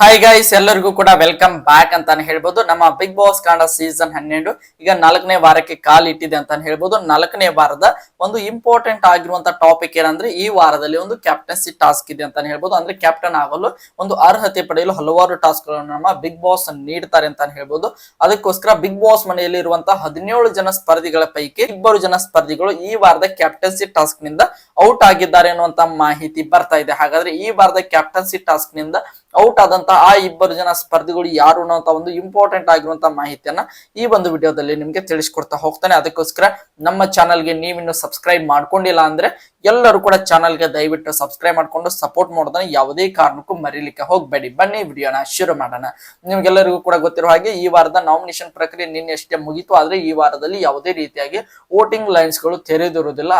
Hi guys ಎಲ್ಲರಿಗೂ ಕೂಡ welcome back ಅಂತಾನೆ ಹೇಳ್ಬೋದು. ನಮ್ಮ ಬಿಗ್ ಬಾಸ್ ಕಾಂಡ ಸೀಸನ್ ಹನ್ನೆರಡು, ಈಗ ನಾಲ್ಕನೇ ವಾರಕ್ಕೆ ಕಾಲಿಟ್ಟಿದೆ ಅಂತಾನೆ ಹೇಳ್ಬೋದು. ನಾಲ್ಕನೇ ವಾರದ ಒಂದು ಇಂಪಾರ್ಟೆಂಟ್ ಆಗಿರುವಂತ ಟಾಪಿಕ್ ಏನಂದ್ರೆ ಈ ವಾರದಲ್ಲಿ ಒಂದು ಕ್ಯಾಪ್ಟನ್ಸಿ ಟಾಸ್ಕ್ ಇದೆ ಅಂತಾನೆ ಹೇಳ್ಬೋದು. ಅಂದ್ರೆ ಕ್ಯಾಪ್ಟನ್ ಆಗಲು ಒಂದು ಅರ್ಹತೆ ಪಡೆಯಲು ಹಲವಾರು ಟಾಸ್ಕ್ಗಳನ್ನು ನಮ್ಮ ಬಿಗ್ ಬಾಸ್ ನೀಡ್ತಾರೆ ಅಂತಾನೆ ಹೇಳ್ಬೋದು. ಅದಕ್ಕೋಸ್ಕರ ಬಿಗ್ ಬಾಸ್ ಮನೆಯಲ್ಲಿ ಇರುವಂತಹ ಹದಿನೇಳು ಜನ ಸ್ಪರ್ಧಿಗಳ ಪೈಕಿ ಇಬ್ಬರು ಜನ ಸ್ಪರ್ಧಿಗಳು ಈ ವಾರದ ಕ್ಯಾಪ್ಟನ್ಸಿ ಟಾಸ್ಕ್ನಿಂದ ಔಟ್ ಆಗಿದ್ದಾರೆ ಅನ್ನುವಂತ ಮಾಹಿತಿ ಬರ್ತಾ ಇದೆ. ಹಾಗಾದ್ರೆ ಈ ವಾರದ ಕ್ಯಾಪ್ಟನ್ಸಿ ಟಾಸ್ಕ್ನಿಂದ ಔಟ್ ಆದಂತ ಆ ಇಬ್ಬರು ಜನ ಸ್ಪರ್ಧಿಗಳು ಯಾರು ಅನ್ನೋಂತ ಒಂದು ಇಂಪಾರ್ಟೆಂಟ್ ಆಗಿರುವಂತಹ ಮಾಹಿತಿಯನ್ನ ಈ ಒಂದು ವಿಡಿಯೋದಲ್ಲಿ ನಿಮ್ಗೆ ತಿಳಿಸ್ಕೊಡ್ತಾ ಹೋಗ್ತಾನೆ. ಅದಕ್ಕೋಸ್ಕರ ನಮ್ಮ ಚಾನಲ್ಗೆ ನೀವಿನ್ನು ಸಬ್ಸ್ಕ್ರೈಬ್ ಮಾಡ್ಕೊಂಡಿಲ್ಲ ಅಂದ್ರೆ ಎಲ್ಲರೂ ಕೂಡ ಚಾನಲ್ಗೆ ದಯವಿಟ್ಟು ಸಬ್ಸ್ಕ್ರೈಬ್ ಮಾಡ್ಕೊಂಡು ಸಪೋರ್ಟ್ ಮಾಡೋದನ್ನ ಯಾವುದೇ ಕಾರಣಕ್ಕೂ ಮರೀಲಿಕ್ಕೆ ಹೋಗ್ಬೇಡಿ. ಬನ್ನಿ ವಿಡಿಯೋನ ಶುರು ಮಾಡೋಣ. ನಿಮ್ಗೆಲ್ಲರಿಗೂ ಕೂಡ ಗೊತ್ತಿರೋ ಹಾಗೆ ಈ ವಾರದ ನಾಮಿನೇಷನ್ ಪ್ರಕ್ರಿಯೆ ನಿನ್ನೆಷ್ಟೇ ಮುಗಿತು, ಆದ್ರೆ ಈ ವಾರದಲ್ಲಿ ಯಾವುದೇ ರೀತಿಯಾಗಿ ವೋಟಿಂಗ್ ಲೈನ್ಸ್ಗಳು ತೆರೆದಿರುವುದಿಲ್ಲ.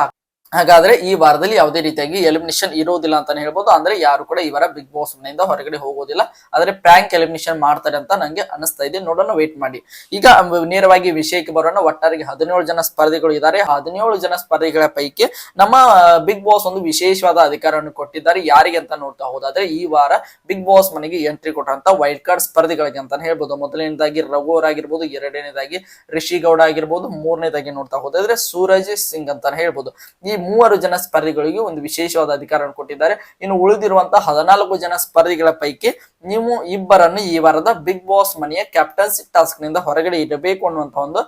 ಹಾಗಾದ್ರೆ ಈ ವಾರದಲ್ಲಿ ಯಾವುದೇ ರೀತಿಯಾಗಿ ಎಲಿಮಿನೇಷನ್ ಇರೋದಿಲ್ಲ ಅಂತಾನೆ ಹೇಳ್ಬೋದು. ಅಂದ್ರೆ ಯಾರು ಕೂಡ ಈ ವಾರ ಬಿಗ್ ಬಾಸ್ ಮನೆಯಿಂದ ಹೊರಗಡೆ ಹೋಗೋದಿಲ್ಲ. ಆದ್ರೆ ಪ್ರಾಂಕ್ ಎಲಿಮಿನೇಷನ್ ಮಾಡ್ತಾರೆ ಅಂತ ನಂಗೆ ಅನಿಸ್ತಾ ಇದೆ. ನೋಡೋಣ ವೇಟ್ ಮಾಡಿ. ಈಗ ನೇರವಾಗಿ ವಿಷಯಕ್ಕೆ ಬರೋಣ. ಒಟ್ಟಾರೆ ಹದಿನೇಳು ಜನ ಸ್ಪರ್ಧಿಗಳು ಇದ್ದಾರೆ. ಹದಿನೇಳು ಜನ ಸ್ಪರ್ಧಿಗಳ ಪೈಕಿ ನಮ್ಮ ಬಿಗ್ ಬಾಸ್ ಒಂದು ವಿಶೇಷವಾದ ಅಧಿಕಾರವನ್ನು ಕೊಟ್ಟಿದ್ದಾರೆ. ಯಾರಿಗೆ ಅಂತ ನೋಡ್ತಾ ಹೋದಾದ್ರೆ ಈ ವಾರ ಬಿಗ್ ಬಾಸ್ ಮನೆಗೆ ಎಂಟ್ರಿ ಕೊಟ್ಟಂತ ವೈಲ್ಡ್ ಕಾರ್ಡ್ ಸ್ಪರ್ಧಿಗಳಿಗೆ ಅಂತಾನೆ ಹೇಳ್ಬೋದು. ಮೊದಲನೇದಾಗಿ ರಘುವರ್ ಆಗಿರ್ಬೋದು, ಎರಡನೇದಾಗಿ ರಿಷಿ ಗೌಡ ಆಗಿರ್ಬೋದು, ಮೂರನೇದಾಗಿ ನೋಡ್ತಾ ಹೋದಾದ್ರೆ ಸೂರಜ್ ಸಿಂಗ್ ಅಂತಾನೆ ಹೇಳ್ಬೋದು. ಈ ಮೂವರು ಜನ ಸ್ಪರ್ಧಿಗಳಿಗೆ ಒಂದು ವಿಶೇಷವಾದ ಅಧಿಕಾರವನ್ನು ಕೊಟ್ಟಿದ್ದಾರೆ. ಇನ್ನು ಉಳಿದಿರುವಂತಹ ಹದಿನಾಲ್ಕು ಜನ ಸ್ಪರ್ಧಿಗಳ ಪೈಕಿ ನೀವು ಇಬ್ಬರನ್ನು ಈ ವಾರದ ಬಿಗ್ ಬಾಸ್ ಮನೆಯ ಕ್ಯಾಪ್ಟನ್ಸಿ ಟಾಸ್ಕ್ನಿಂದ ಹೊರಗಡೆ ಇಡಬೇಕು ಅನ್ನುವಂತ ಒಂದು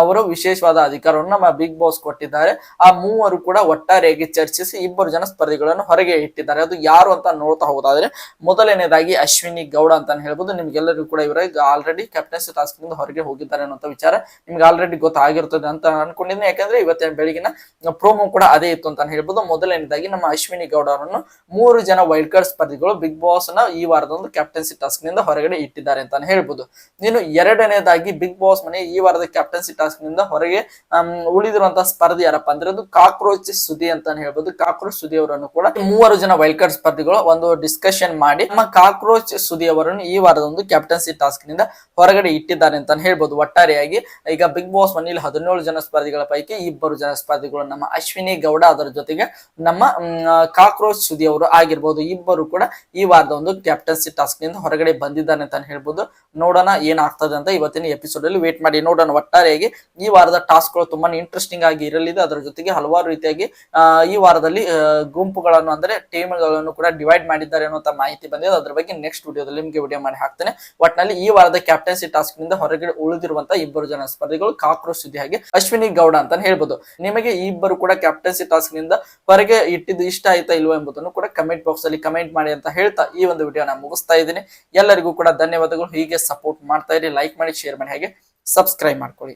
ಅವರು ವಿಶೇಷವಾದ ಅಧಿಕಾರವನ್ನು ನಮ್ಮ ಬಿಗ್ ಬಾಸ್ ಕೊಟ್ಟಿದ್ದಾರೆ. ಆ ಮೂವರು ಕೂಡ ಒಟ್ಟಾರೆಯಾಗಿ ಚರ್ಚಿಸಿ ಇಬ್ಬರು ಜನ ಸ್ಪರ್ಧಿಗಳನ್ನು ಹೊರಗೆ ಇಟ್ಟಿದ್ದಾರೆ. ಅದು ಯಾರು ಅಂತ ನೋಡ್ತಾ ಹೋದಾದ್ರೆ ಮೊದಲನೇದಾಗಿ ಅಶ್ವಿನಿ ಗೌಡ ಅಂತ ಹೇಳ್ಬೋದು. ನಿಮ್ಗೆಲ್ಲರಿಗೂ ಕೂಡ ಇವರ ಆಲ್ರೆಡಿ ಕ್ಯಾಪ್ಟನ್ಸಿ ಟಾಸ್ಕ್ನಿಂದ ಹೊರಗೆ ಹೋಗಿದ್ದಾರೆ ಅನ್ನೋ ವಿಚಾರ ನಿಮ್ಗೆ ಆಲ್ರೆಡಿ ಗೊತ್ತಾಗಿರ್ತದೆ ಅಂತ ಅನ್ಕೊಂಡಿದ್ದೀನಿ. ಯಾಕಂದ್ರೆ ಇವತ್ತಿನ ಬೆಳಗಿನ ಪ್ರೋಮೋ ಕೂಡ ಅದೇ ಇತ್ತು ಅಂತ ಹೇಳ್ಬೋದು. ಮೊದಲನೇದಾಗಿ ನಮ್ಮ ಅಶ್ವಿನಿ ಗೌಡ ಅವರನ್ನು ಮೂರು ಜನ ವೈಲ್ಡ್ ಕಾರ್ಡ್ ಸ್ಪರ್ಧಿಗಳು ಬಿಗ್ ಬಾಸ್ನ ಈ ವಾರದ ಒಂದು ಕ್ಯಾಪ್ಟನ್ಸಿ ಟಾಸ್ಕ್ನಿಂದ ಹೊರಗಡೆ ಇಟ್ಟಿದ್ದಾರೆ ಅಂತಾನೆ ಹೇಳ್ಬೋದು. ನೀನು ಎರಡನೇದಾಗಿ ಬಿಗ್ ಬಾಸ್ ಮನೆ ಈ ವಾರದ ಕ್ಯಾಪ್ಟನ್ಸಿ ಟಾಸ್ಕ್ನಿಂದ ಹೊರಗೆ ಉಳಿದಿರುವಂತಹ ಸ್ಪರ್ಧಿ ಯಾರಪ್ಪ ಅಂದ್ರೆ ಅದು ಕಾಕ್ರೋಚ್ ಸುದಿ ಅಂತಾನೆ ಹೇಳ್ಬೋದು. ಕಾಕ್ರೋಚ್ ಸುದಿ ಅವರನ್ನು ಕೂಡ ಮೂವರು ಜನ ವೈಲ್ಡ್ ಕಾರ್ಡ್ ಸ್ಪರ್ಧಿಗಳು ಒಂದು ಡಿಸ್ಕಷನ್ ಮಾಡಿ ನಮ್ಮ ಕಾಕ್ರೋಚ್ ಸುದಿ ಅವರನ್ನು ಈ ವಾರದ ಒಂದು ಕ್ಯಾಪ್ಟನ್ಸಿ ಟಾಸ್ಕ್ನಿಂದ ಹೊರಗಡೆ ಇಟ್ಟಿದ್ದಾರೆ ಅಂತಾನೆ ಹೇಳ್ಬೋದು. ಒಟ್ಟಾರೆಯಾಗಿ ಈಗ ಬಿಗ್ ಬಾಸ್ ಮನೆಯಲ್ಲಿ ಹದಿನೇಳು ಜನ ಸ್ಪರ್ಧಿಗಳ ಪೈಕಿ ಇಬ್ಬರು ಜನ ಸ್ಪರ್ಧಿಗಳು ನಮ್ಮ ಅಶ್ವಿನಿ ಗೌಡ ಅದರ ಜೊತೆಗೆ ನಮ್ಮ ಕಾಕ್ರೋಚ್ ಸುದಿ ಅವರು ಆಗಿರ್ಬೋದು, ಇಬ್ಬರು ಕೂಡ ಈ ವಾರದ ಒಂದು ಕ್ಯಾಪ್ಟನ್ಸಿ ಟಾಸ್ಕ್ನಿಂದ ಹೊರಗಡೆ ಬಂದಿದ್ದಾನೆ ಅಂತ ಹೇಳ್ಬೋದು. ನೋಡೋಣ ಏನಾಗ್ತದೆ ಅಂತ ಇವತ್ತಿನ ಎಪಿಸೋಡ್ ಅಲ್ಲಿ ವೇಟ್ ಮಾಡಿ ನೋಡೋಣ. ಒಟ್ಟಾರೆಯಾಗಿ ಈ ವಾರದ ಟಾಸ್ಕ್ಗಳು ತುಂಬಾ ಇಂಟ್ರೆಸ್ಟಿಂಗ್ ಆಗಿ ಇರಲಿದೆ. ಅದರ ಜೊತೆಗೆ ಹಲವಾರು ರೀತಿಯಾಗಿ ಈ ವಾರದಲ್ಲಿ ಗುಂಪುಗಳನ್ನು ಅಂದ್ರೆ ಟೀಮ್ಗಳನ್ನು ಕೂಡ ಡಿವೈಡ್ ಮಾಡಿದ್ದಾರೆ ಅನ್ನುವಂತ ಮಾಹಿತಿ ಬಂದಿದೆ. ಅದ್ರ ಬಗ್ಗೆ ನೆಕ್ಸ್ಟ್ ವಿಡಿಯೋದಲ್ಲಿ ನಿಮಗೆ ವಿಡಿಯೋ ಮಾಡಿ ಹಾಕ್ತೇನೆ. ಒಟ್ನಲ್ಲಿ ಈ ವಾರದ ಕ್ಯಾಪ್ಟನ್ಸಿ ಟಾಸ್ಕ್ನಿಂದ ಹೊರಗಡೆ ಉಳಿದಿರುವಂತಹ ಇಬ್ಬರು ಜನ ಸ್ಪರ್ಧಿಗಳು ಕಾಕ್ರೋಚ್ ಸುದ್ದಿ ಹಾಗೆ ಅಶ್ವಿನಿ ಗೌಡ ಅಂತ ಹೇಳ್ಬೋದು. ನಿಮಗೆ ಇಬ್ಬರು ಕೂಡ ಕ್ಯಾಪ್ಟನ್ಸಿ ಟಾಸ್ಕ್ನಿಂದ ಹೊರಗೆ ಇಟ್ಟಿದ್ದು ಇಷ್ಟ ಆಯ್ತಾ ಇಲ್ವೋ ಎಂಬುದನ್ನು ಕೂಡ ಕಮೆಂಟ್ ಬಾಕ್ಸ್ ಅಲ್ಲಿ ಕಮೆಂಟ್ ಮಾಡಿ ಅಂತ ಹೇಳ್ತಾ ಈ ಒಂದು ವಿಡಿಯೋ ನಾನು ಮುಗಿಸ್ತಾ ಇದ್ದೀನಿ. ಎಲ್ಲರಿಗೂ ಕೂಡ ಧನ್ಯವಾದಗಳು. ಹೀಗೆ ಸಪೋರ್ಟ್ ಮಾಡ್ತಾ ಇರಿ ಲೈಕ್ ಮಾಡಿ ಶೇರ್ ಮಾಡಿ, ಹಾಗೆ ಸಬ್ಸ್ಕ್ರೈಬ್ ಮಾಡ್ಕೊಳ್ಳಿ.